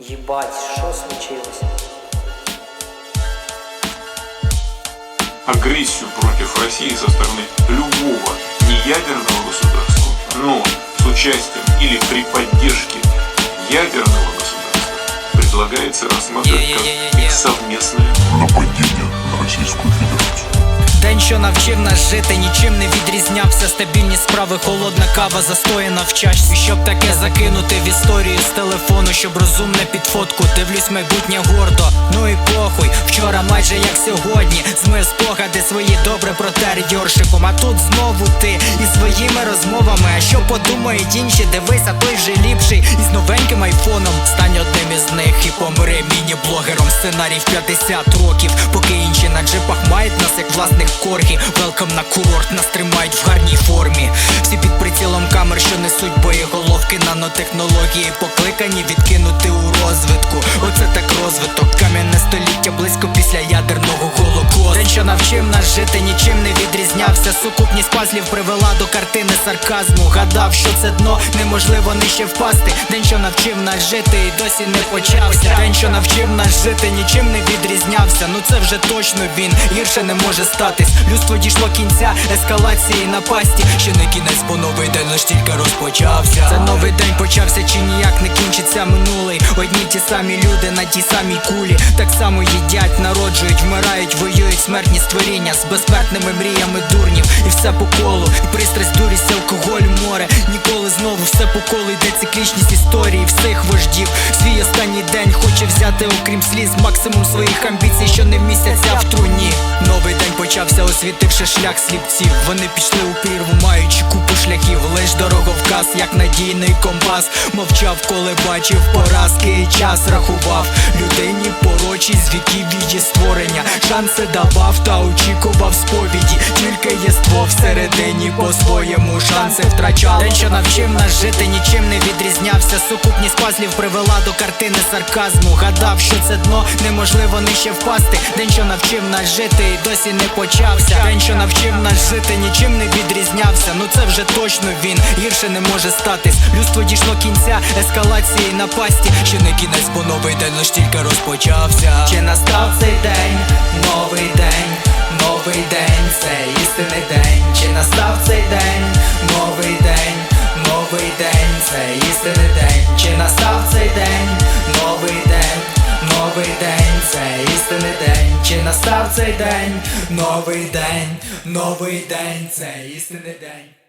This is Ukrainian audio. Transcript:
Єбать, що случилось? агрессию против России со стороны любого неядерного государства, но с участием или при поддержке ядерного государства предлагается рассматривать как их совместное нападение на Российскую Федерацию. Що навчив нас жити, нічим не відрізнявся. Стабільні справи, холодна кава застояна в чашці. Щоб таке закинути в історію з телефону, щоб розумне під фотку. Дивлюсь майбутнє гордо. Ну і похуй, вчора майже як сьогодні. Змив спогади свої добре протер Йоршиком. А тут знову ти із своїми розмовами. А що подумають інші? Дивись, а той же ліпший. Із новеньким айфоном із них і помри міні-блогером. Сценарій в 50 років, поки інші на джипах мають нас як власних коргі. Велкам на курорт нас тримають в гарній формі. Всі під прицілом камер, що несуть боєголовки, нанотехнології покликані відкинути у розвитку. Оце так розвиток, кам'яне століття близько що навчив нас жити, нічим не відрізнявся. Сукупність пазлів привела до картини сарказму. Гадав, що це дно неможливо нижче впасти. День, що навчив нас жити, і досі не почався. День, що навчив нас жити, нічим не відрізнявся. Ну це вже точно він гірше не може статись. Людство дійшло кінця, ескалації напасті. Ще не кінець, бо новий день лиш тільки розпочався. Це новий день почався, чи ніяк не кінчиться минулий. Одні ті самі люди на тій самій кулі. Так само їдять, народжують, вмирають, смертні створіння з безсмертними мріями дурнів. І все по колу, і пристрасть, дурість, алкоголь, море. Ніколи знову все по колу йде циклічність історії всіх вождів. Свій останній день хоче взяти, окрім сліз, максимум своїх амбіцій, що не містяться в труні. Новий день почався, освітивши шлях сліпців. Вони пішли у прірву, маючи купу шляхів. Лиш дороговказ, як надійний компас. Мовчав, коли бачив поразки і час рахував. Людині порочі з віків її створення. Шанси давав та очікував сповіді. Тільки єство всередині по-своєму шанси втрачав. День, що навчив нас жити, нічим не відрізнявся. Сукупність пазлів привела до картини сарказму. Гадав, що це дно неможливо нижче впасти. День, що навчив нас жити, і досі не почався. День, що навчив нас жити, нічим не відрізнявся. Ну це вже точно він гірше не може статись. Людство дійшло кінця, ескалації напасті. Ще не кінець, бо новий день лиш тільки розпочався. Чи настав цей день, новий день, новий день, це істинний день. Чи настав цей день, новий день, новий день, це істинний день. Чи настав цей день, новий день, новий день, це істинний день. Чи настав цей день, новий день, новий день, це істинний день.